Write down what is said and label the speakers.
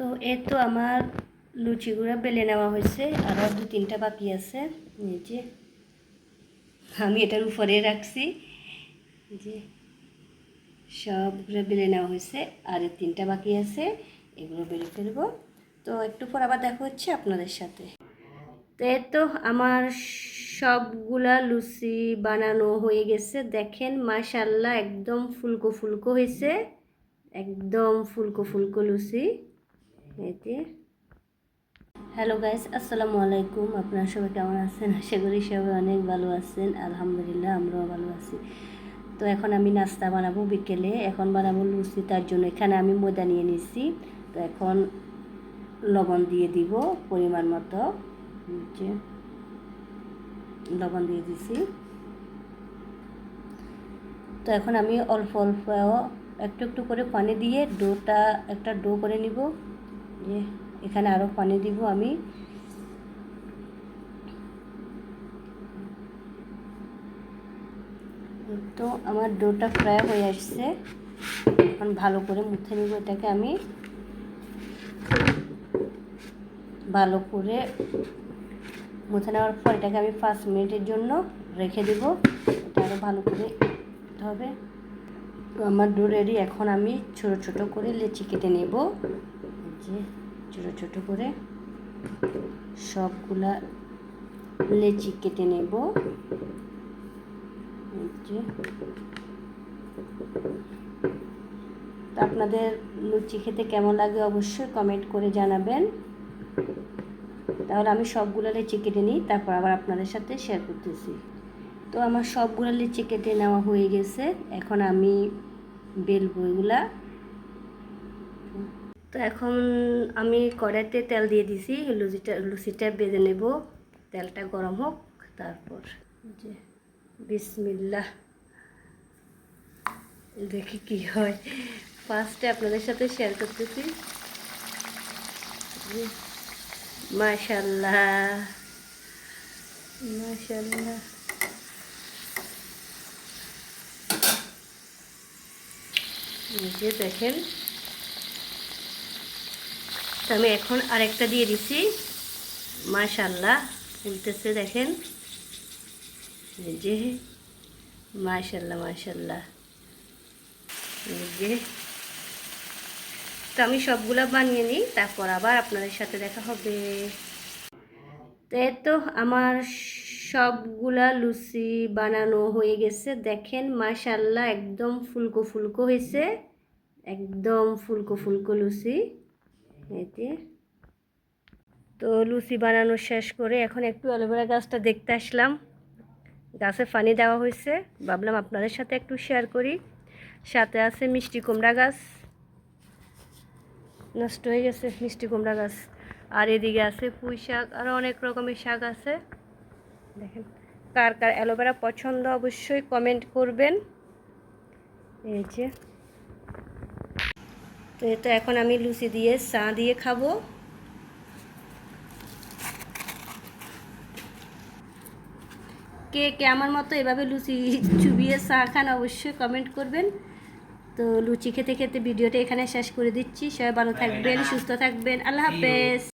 Speaker 1: তো এই তো আমার লুচিগুলো বেলে নেওয়া হয়েছে আরও দু তিনটা বাকি আছে। নিচে আমি এটার উপরে রাখছি। যে, সবগুলো বেলে নেওয়া হয়েছে, আর তিনটা বাকি আছে, এগুলো বেলে ফেলব। তো একটু পর আবার দেখা হচ্ছে আপনাদের সাথে। তো এই তো আমার সবগুলা লুচি বানানো হয়ে গেছে। দেখেন মাশাল্লাহ একদম ফুলকো ফুলকো হয়েছে। একদম ফুলকো ফুলকো লুচি। এতে। হ্যালো গাইস আসসালামু আলাইকুম। আপনারা সবাই কেমন আছেন? আশা করি সবাই অনেক ভালো আছেন। আলহামদুলিল্লাহ, আমরাও ভালো আছি। তো এখন আমি নাস্তা বানাবো বিকেলে। এখন বানাবো লুচি, তার জন্য এখানে আমি ময়দা নিয়ে নিচ্ছি তো এখন লবণ দিয়ে দিব পরিমাণ মতো। লবণ দিয়ে দিছি। তো এখন আমি অল্প অল্প একটু একটু করে পানি দিয়ে ডোটা, একটা ডো করে নিব। যে এখানে আরও পানি দিব আমি। তো আমার ডোটা প্রায় হয়ে আসছে। এখন ভালো করে মুছে নিব এটাকে আমি। ভালো করে মুছে নেওয়ার পর এটাকে আমি পাঁচ মিনিটের জন্য রেখে দেবো। এটা আরও ভালো করে হবে। তো আমার ডো রেডি, এখন আমি ছোট ছোট করে লেচি কেটে নেব। যে ছোট ছোট করে সবগুলা লেচি কেটে নেব। আপনাদের লুচি খেতে কেমন লাগে অবশ্যই কমেন্ট করে জানাবেন। তাহলে আমি সবগুলো লিচি কেটে নিই, তারপর আবার আপনাদের সাথে শেয়ার করতেছি। তো আমার সবগুলো লিচি কেটে নেওয়া হয়ে গেছে, এখন আমি বেলবো এগুলা। তো এখন আমি কড়াইতে তেল দিয়ে দিছি, লুচিটা লুচিটা বেজে নেব। তেলটা গরম হোক, তারপর যে বিসমিল্লা দেখি কি হয়। ফার্স্টে আপনাদের সাথে শেয়ার করতেছি। মাশাল্লাহ মাশাল্লাহ যে দেখেন তো আমি এখন আরেকটা দিয়ে দিছি। মাশাল্লাহ ফুলতেছে দেখেন। যে মাশাল্লাহ মাশাল্লাহ যে। তো আমি সবগুলো বানিয়ে নিই, তারপর আবার আপনাদের সাথে দেখা হবে। তো আমার সবগুলা লুচি বানানো হয়ে গেছে। দেখেন মাশাল্লাহ একদম ফুলকো ফুলকো হয়েছে। একদম ফুলকো ফুলকো লুচি। এতে তো লুচি বানানো শেষ করে এখন একটু অ্যালোভেরা গাছটা দেখতে আসলাম। গাছে পানি দেওয়া হয়েছে। ভাবলাম আপনাদের সাথে একটু শেয়ার করি। সাথে আছে মিষ্টি কুমড়া গাছ। নষ্ট হয়ে গেছে মিষ্টি কুমড়া গাছ। আর এদিকে আছে পুঁই শাক। আরও অনেক রকমের শাক আছে। দেখেন, কার কার অ্যালোভেরা পছন্দ অবশ্যই কমেন্ট করবেন। এই যে। তো এটা এখন আমি লুচি দিয়ে চা দিয়ে খাব। কে কে আমার মতো এভাবে লুচি চুবিয়ে চা খান অবশ্যই কমেন্ট করবেন। তো লুচি খেতে খেতে ভিডিওটা এখানে শেষ করে দিচ্ছি। সবাই ভালো থাকবেন সুস্থ থাকবেন। আল্লাহ হাফেজ।